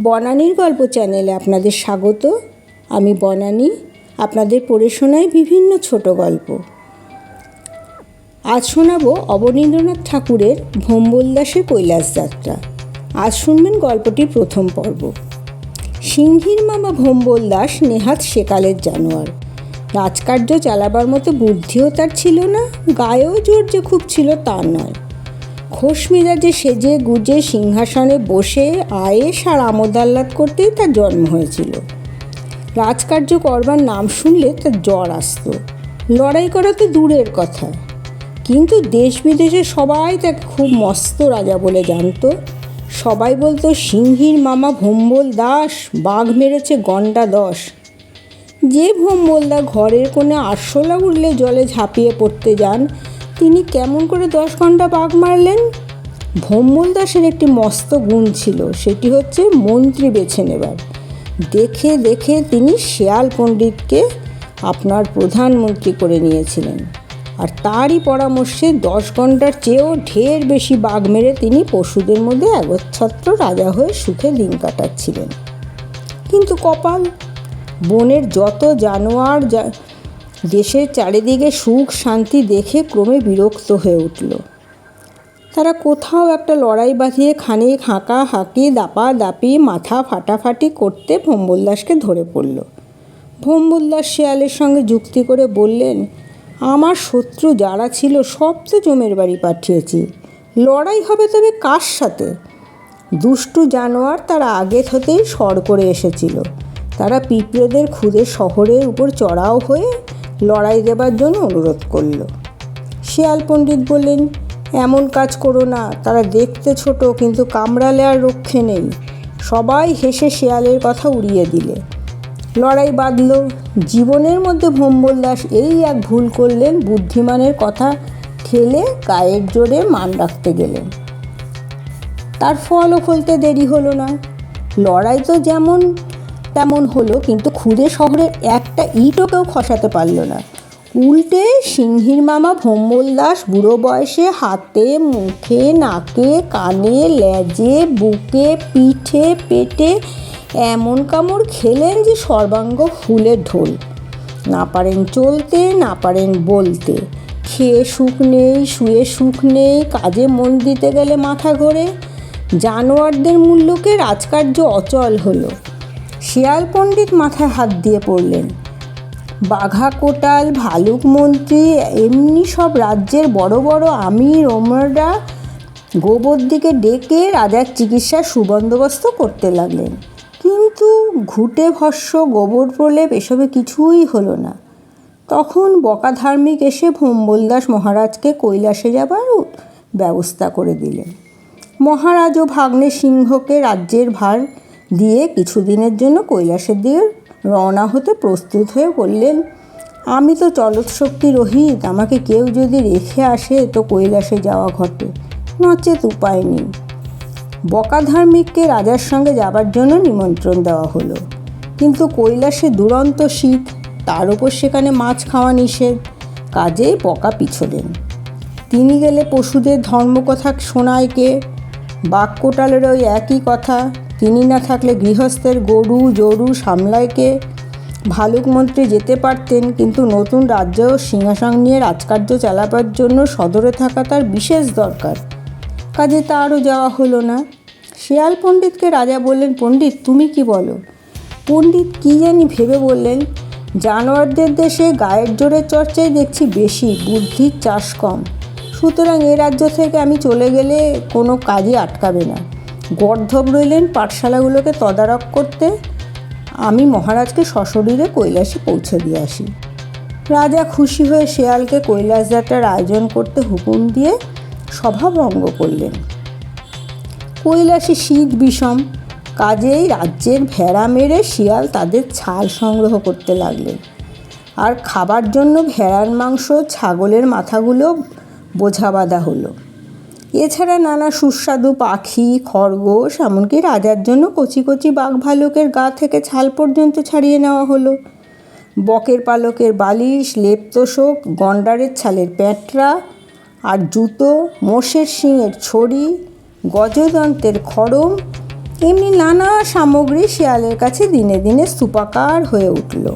বনানীর গল্প চ্যানেলে আপনাদের স্বাগত। আমি বনানী, আপনাদের পড়ে শোনাই বিভিন্ন ছোট গল্প। আজ শোনাবো অবনীন্দ্রনাথ ঠাকুরের ভোম্বল দাসের কৈলাস যাত্রা। আজ শুনবেন গল্পটির প্রথম পর্ব। সিংহীর মামা ভোম্বল দাস নেহাত সেকালের জানোয়ার। রাজকার্য চালাবার মতো বুদ্ধিও তার ছিল না, গায়েও জোর যে খুব ছিল তা নয়। খোশ মেজাজে সেজে গুজে সিংহাসনে বসে আয়েস আর আমোদ আহ্লাদ করতেই তার জন্ম হয়েছিল। রাজকার্য করবার নাম শুনলে তার জ্বর আসতো। লড়াই করা তো দূরের কথা। কিন্তু দেশ বিদেশে সবাই তাকে খুব মস্ত রাজা বলে জানতো। সবাই বলতো, সিংহীর মামা ভোম্বল দাস, বাঘ মেরেছে গন্ডা দশ। যে ভোম্বলদা ঘরের কোণে আরশোলা উঠলে জলে ঝাঁপিয়ে পড়তে যান তিনি কেমন করে দশ ঘণ্টা বাঘ মারলেন? ভোম্বল দাসের একটি মস্ত গুণ ছিল, সেটি হচ্ছে মন্ত্রী বেছে নেবার। দেখে দেখে তিনি শেয়াল পণ্ডিতকে আপনার প্রধানমন্ত্রী করে নিয়েছিলেন। আর তারই পরামর্শে দশ ঘণ্টার চেয়েও ঢের বেশি বাঘ মেরে তিনি পশুদের মধ্যে একচ্ছত্র রাজা হয়ে সুখে দিন কাটাচ্ছিলেন। কিন্তু কপাল, বনের যত জানোয়ার যা- দেশের চারিদিকে সুখ শান্তি দেখে ক্রমে বিরক্ত হয়ে উঠল। তারা কোথাও একটা লড়াই বাঁধিয়ে খানিক হাঁকা হাঁকি, দাপা দাপি, মাথা ফাটাফাটি করতে ভম্বলদাসকে ধরে পড়ল। ভম্বলদাস শেয়ালের সঙ্গে যুক্তি করে বললেন, আমার শত্রু যারা ছিল সব তো জমের বাড়ি পাঠিয়েছি। লড়াই হবে তবে কার সাথে? দুষ্টু জানোয়ার তারা আগে থেকেই সর করে এসেছিল। তারা পিঁপড়েদের খুদে শহরের উপর চড়াও হয়ে লড়াই দেবার জন্য অনুরোধ করল। শিয়াল পণ্ডিত বললেন, এমন কাজ করো না, তারা দেখতে ছোট, কিন্তু কামড়ালে আর রক্ষে নেই। সবাই হেসে শেয়ালের কথা উড়িয়ে দিলে। লড়াই বাঁধল। জীবনের মধ্যে ভম্বল দাস এই এক ভুল করলেন, বুদ্ধিমানের কথা ঠেলে গায়ের জোরে মান রাখতে গেলেন। তার ফলও ফলতে দেরি হলো না। লড়াই তো যেমন তেমন হলো, কিন্তু খুদে শহরের একটা ইটও কেউ খসাতে পারল না। উল্টে সিংহীর মামা ভম্বল দাস বুড়ো বয়সে হাতে, মুখে, নাকে, কানে, লেজে, বুকে, পিঠে, পেটে এমন কামড় খেলেন যে সর্বাঙ্গ ফুলে ঢোল। না পারেন চলতে, না পারেন বলতে। খেয়ে সুখ নেই, শুয়ে সুখ নেই, কাজে মন দিতে গেলে মাথা ঘোরে। জানোয়ারদের মূল্যকে রাজকার্য অচল হলো। শিয়াল পণ্ডিত মাথায় হাত দিয়ে পড়লেন। বাঘা কোটাল, ভালুক মন্ত্রী, এমনি সব রাজ্যের বড় বড় আমির, ওমররা গোবর দিকে ডেকে রাজার চিকিৎসার সুবন্দোবস্ত করতে লাগলেন। কিন্তু ঘুটে ভস্য গোবর প্রলেপ এসবে কিছুই হলো না। তখন বকা ধার্মিক এসে ভোম্বলদাস মহারাজকে কৈলাসে যাবার ব্যবস্থা করে দিলেন। মহারাজ ও ভাগ্নে সিংহকে রাজ্যের ভার দিয়ে কিছুদিনের জন্য কৈলাসের দিকে রওনা হতে প্রস্তুত হয়ে বললেন, আমি তো চলৎশক্তি রহিত, আমাকে কেউ যদি রেখে আসে তো কৈলাসে যাওয়া ঘটে, নচেত উপায় নেই। বকা ধার্মিককে রাজার সঙ্গে যাবার জন্য নিমন্ত্রণ দেওয়া হলো। কিন্তু কৈলাসে দুরন্ত শীত, তার উপর সেখানে মাছ খাওয়া নিষেধ, কাজেই বকা পিছোলেন। তিনি গেলে পশুদের ধর্মকথা শোনায় কে? বাক্যটালের ওই একই কথা তিনি না থাকলে গৃহস্থের গরু, জরু সামলায় কে ভালুক মন্ত্রী যেতে পারতেন, কিন্তু নতুন রাজ্য সিংহাসন নিয়ে রাজকার্য চালাবার জন্য সদরে থাকা তার বিশেষ দরকার। কাজে তারও যাওয়া হলো না। শেয়াল পণ্ডিতকে রাজা বললেন, পণ্ডিত, তুমি কি বলো? পণ্ডিত কি জানি ভেবে বললেন, জানোয়ারদের দেশে গায়ের জোরের চর্চাই দেখছি বেশি, বুদ্ধির চাষ কম। সুতরাং এ রাজ্য থেকে আমি চলে গেলে কোনো কাজই আটকাবে না। গর্ধব রইলেন পাঠশালাগুলোকে তদারক করতে। আমি মহারাজকে সশরীরে কৈলাসে পৌঁছে দিয়ে আসি। রাজা খুশি হয়ে শেয়ালকে কৈলাস যাত্রার আয়োজন করতে হুকুম দিয়ে সভা ভঙ্গ করলেন। কৈলাসে শীত বিষম, কাজেই রাজ্যের ভেড়া মেরে শিয়াল তাদের ছাল সংগ্রহ করতে লাগলেন। আর খাবার জন্য ভেড়ার মাংস, ছাগলের মাথাগুলো বোঝা বাঁধা হলো। এছাড়া নানা সুস্বাদু পাখি, খরগোশ, এমনকি রাজার জন্য কচি কচি বাঘ ভালুকের গা থেকে ছাল পর্যন্ত ছাড়িয়ে নেওয়া হলো। বকের পালকের বালিশ লেপ তোষক গন্ডারের ছালের প্যাঁটরা আর জুতো, মোষের শিঙের ছড়ি, গজদন্তের খড়ম, এমনি নানা সামগ্রী শিয়ালের কাছে দিনে দিনে স্তূপাকার হয়ে উঠল।